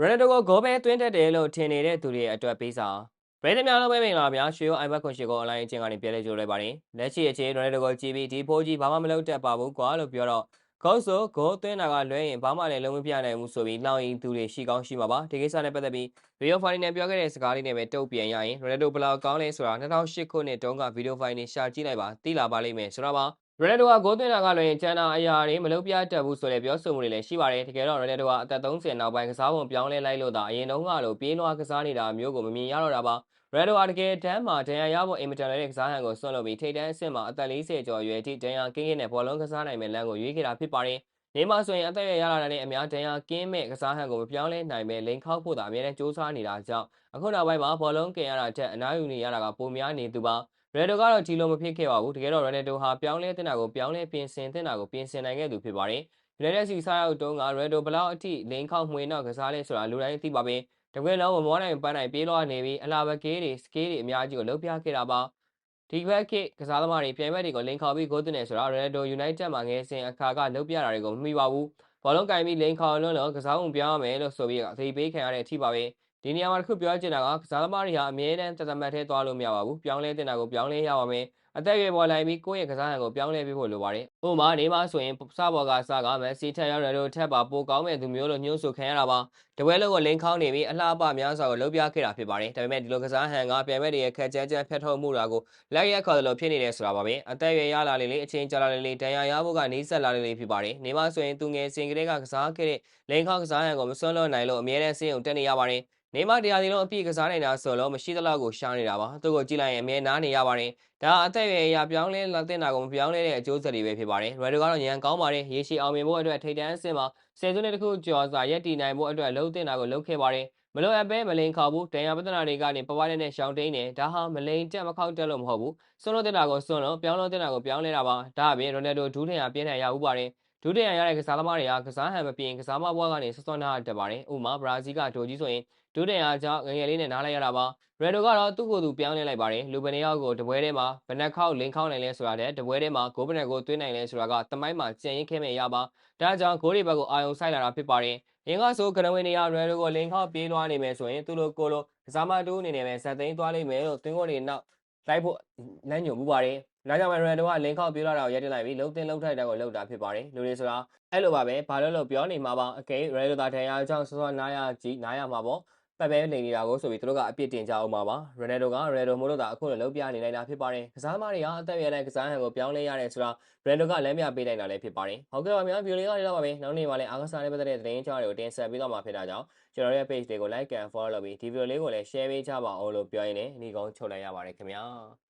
ရိုနယ်ဒိုကိုဂိုးပဲသွင်းတတ်တယ်လို့ထင်နေတဲ့သူတွေအတွက်ပေးစာပရိသတ်များလုံးပဲမင်္ဂလာပါများရွှေရောအိုင်ဘတ်ခွန်ရှိကိုအလိုင်းအချင်းကနေပြောလဲကြိုးလိုက်ပါတယ်လက်ရှိအခြေရိုနယ်ဒိုကိုကြည့်ပြီးဒီဖိုးကြီးဘာမှမလုပ်တတ်ပါဘူးကွာလို့ပြောတော့ဂိုးဆိုဂိုးသွင်းတာကလွဲရင်ဘာမှလည်းလုံးဝပြနိုင်ဘူးဆိုပြီးလောင်ရင်သူတွေရှိကောင်းရှိမှာပါဒီကိစ္စနဲ့ပတ်သက်ပြီးဗီဒီယိုဖိုင်နဲ့ပြောခဲ့တဲ့စကားလေးနဲ့ပဲတုတ်ပြန်ရရင်ရိုနယ်ဒိုဘယ်လောက်ကောင်းလဲဆိုတာ2008ခုနှစ်တုန်းကဗီဒီယိုဖိုင်နဲ့ရှာကြည့်လိုက်ပါသိလာပါလိမ့်မယ်ဆိုတော့ပါ ရိုနယ်ဒိုကဂိုးသွင်းတာကလွယ်ရင်ကျန်တာအရာတွေမလုပ်ပြတတ်ဘူးဆိုတဲ့ပြောဆိုမှုတွေလည်းရှိပါတယ်တကယ်တော့ရိုနယ်ဒိုကအသက်30နောက်ပိုင်းကစားပုံပြောင်းလဲလိုက်လို့သာအရင်တုန်းကလိုပြေးလွှားကစားနေတာမျိုးကိုမမြင်ရတော့တာပါရိုနယ်ဒိုကတကယ်တမ်းမှာဒဏ်ရာရဖို့အင်မတန်တဲ့ကစားဟန်ကိုဆွန့်လွတ်ပြီးထိပ်တန်းအဆင့်မှာအသက်40ကျော်အရွယ်ထိဒဏ်ရာကင်းကင်းနဲ့ဘောလုံးကစားနိုင်မဲ့လမ်းကိုရွေးခဲ့တာဖြစ်ပါတယ်နေမှာဆိုရင်အသက်ရရလာတဲ့အများဒဏ်ရာကင်းမဲ့ကစားဟန်ကိုမပြောင်းလဲနိုင်ပဲလိန်ခောက်ဖို့သာအများနဲ့စူးစမ်းနေတာကြောင့်အခုနောက်ပိုင်းမှာဘောလုံးကင်ရတာတက်အနားယူနေရတာကပိုများနေသူပါ ရယ်ဒိုကတော့ဒီလိုမဖြစ်ခဲ့ပါဘူးတကယ်တော့ရယ်ဒိုဟာပြောင်းလဲတင်တာကိုပြောင်းလဲပြင်ဆင်တင်တာကိုပြင်ဆင်နိုင်ခဲ့သူဖြစ်ပါတယ်ယူနိုက်တက်စီစားရောက်တုန်းကရယ်ဒိုဘလောက်အထိလိန်ခောက်မှွေတော့ကစားလဲဆိုတာလူတိုင်းသိပါပဲတကယ်လုံးမမောနိုင်ပန်းနိုင်ပြေးလွှားနေပြီးအလားဘကေးတွေစကေးတွေအများကြီးကိုလှုပ်ပြခဲ့တာပါဒီဘက်ကိကစားသမားတွေပြိုင်ဘက်တွေကိုလိန်ခေါ်ပြီးဂိုးသွင်းနေဆိုတာရယ်ဒိုယူနိုက်တက်မှာငယ်စဉ်အခါကလှုပ်ပြတာတွေကိုမမှီပါဘူးဘောလုံးကင်ပြီးလိန်ခေါ်လွန်းလို့ကစားပုံပြောင်းရမယ်လို့ဆိုပြီးအသေးပေးခံရတဲ့အထိပါပဲ ဒီနေရာမှာတစ်ခုပြောချင်တာကကစားသမားတွေဟာအမြဲတမ်းတသမတ်ထဲသွားလို့မရပါဘူးပြောင်းလဲတင်တာကိုပြောင်းလဲရပါမယ် အသက်အရွယ်ပေါ်လိုက်ပြီးကိုယ့်ရဲ့ကစားဟန်ကိုပြောင်းလဲပေးဖို့လိုပါတယ်။ဥပမာနေမှာဆိုရင်စဘော်ကစားကမက်ဆီထက်ရောက်တယ်လို့ထက်ပါပိုကောင်းမဲ့သူမျိုးလို့ညှို့ဆိုခံရတာပါ။တပွဲလုံးကိုလင်းခေါင်းနေပြီးအလှအပများစွာကိုလှုပ်ပြခဲ့တာဖြစ်ပါတယ်။ဒါပေမဲ့ဒီလိုကစားဟန်ကပြန်မဲ့တွေရဲ့ခက်ကြမ်းကြမ်းဖျက်ထုတ်မှုတာကိုလက်ရက်ခေါ်တယ်လို့ဖြစ်နေတယ်ဆိုတာပါပဲ။အသက်အရွယ်ရလာလေလေအချိန်ကြာလာလေလေတန်ရာရဖို့ကနေဆက်လာလေလေဖြစ်ပါတယ်။နေမှာဆိုရင်သူငယ်စဉ်ကလေးကကစားခဲ့တဲ့လင်းခေါင်းကစားဟန်ကိုမစွန့်လွတ်နိုင်လို့အမြဲတမ်းစင်းုံတက်နေရပါတယ်။နေမတရားစီလုံးအပြည့်ကစားနေတာဆိုတော့မရှိသလောက်ကိုရှားနေတာပါသူ့ကိုကြည့်လိုက်ရင်အမြဲနားနေရပါတယ်ဒါအသက်အရွယ်အရာပြောင်းလဲလာတဲ့နာကိုမပြောင်းလဲတဲ့အကျိုးဆက်တွေပဲဖြစ်ပါတယ်ရယ်ဒိုကတော့ညံကောင်းပါတယ်ရေရှည်အောင်မြင်ဖို့အတွက်ထိတ်တန်းအဆင့်မှာဆယ်စုနှစ်တခုကျော်စာရက်တည်နိုင်ဖို့အတွက်လှုပ်တင်တာကိုလှုပ်ခဲ့ပါတယ်မလို့အပဲမလိန်ခေါ်ဘူးတန်ရာပဒနာတွေကနေပပနဲ့နဲ့ရှောင်းတိန်နေဒါဟာမလိန်တက်မခောက်တက်လို့မဟုတ်ဘူးစွန့်လို့တင်တာကိုစွန့်လို့ပြောင်းလို့တင်တာကိုပြောင်းလဲတာပါဒါအပြင်ရိုနယ်ဒိုဒူးထင်ရပြင်းထန်ရဥပါတယ် ဒုတိယရတဲ့ကစားသမားတွေကကစားဟန်မပြင်းကစားမဘွားကနေဆွဆွနာတက်ပါတယ်ဥမာဘရာဇီးကဒိုကြီးဆိုရင်ဒုတိယကြောင့်ငငယ်လေးနဲ့နားလိုက်ရတာပါရယ်ဒိုကတော့သူ့ကိုယ်သူပြောင်းလဲလိုက်ပါတယ်လူပနေရောက်ကိုတပွဲထဲမှာဘနက်ခောက်လင်းခောက်နိုင်လဲဆိုတာတဲ့တပွဲထဲမှာဂိုးပနက်ကိုသွင်းနိုင်လဲဆိုတာကတမိုင်းမှာကြံရင်ခဲမဲ့ရပါဒါကြောင့်ဂိုးတွေဘက်ကိုအာယုံဆိုင်လာတာဖြစ်ပါတယ်ရင်းကဆိုကနဝင်းနေရရယ်ဒိုကိုလင်းခောက်ပြေးလွှားနေမယ်ဆိုရင်သူ့လိုကိုလိုကစားမတူးအနေနဲ့ပဲဇက်သိန်းသွားလိမ့်မယ်လို့သွင်းကိုတွေနောက်လိုက်ဖို့လမ်းညွှန်မှုပါတယ် ဒါကြောင့်မရန်ဒိုကလင်းခောက်ပြေးလာတာကိုရက်တက်လိုက်ပြီးလုံတင်လုံထိုက်တာကိုလှုပ်တာဖြစ်ပါတယ်လူတွေဆိုတာအဲ့လိုပါပဲဘာလို့လို့ပြောနေမှာပါအကယ်ရယ်ဒိုတာထန်ရအကြောင်းစောစောနားရကြည့်နားရမှာပေါ့ပတ်ပဲနေနေတာကိုဆိုပြီးသူတို့ကအပြစ်တင်ကြအောင်ပါပါရိုနယ်ဒိုကရိုနယ်ဒိုမို့လို့သာအခုလိုလုံးပြနေနိုင်တာဖြစ်ပါတယ်ကစားသမားတွေကအသက်အရွယ်နဲ့ကစားဟန်ကိုပြောင်းလဲရတယ်ဆိုတာရိုနယ်ဒိုကလမ်းပြပေးနိုင်တာလည်းဖြစ်ပါတယ်ဟုတ်ကဲ့ပါများဗီဒီယိုလေးကတော့ပါပဲနောက်နေ့မှလည်းအားကစားနဲ့ပတ်သက်တဲ့သတင်းကြောင်းတွေကိုတင်ဆက်ပေးတော့မှာဖြစ်တာကြောင့်ကျွန်တော်ရဲ့ page တွေကို like and follow လုပ်ပြီးဒီဗီဒီယိုလေးကိုလည်း share ပေးကြပါအောင်လို့ပြောရင်းနဲ့ဒီကောင်ချုပ်လိုက်ရပါတယ်ခင်ဗျာ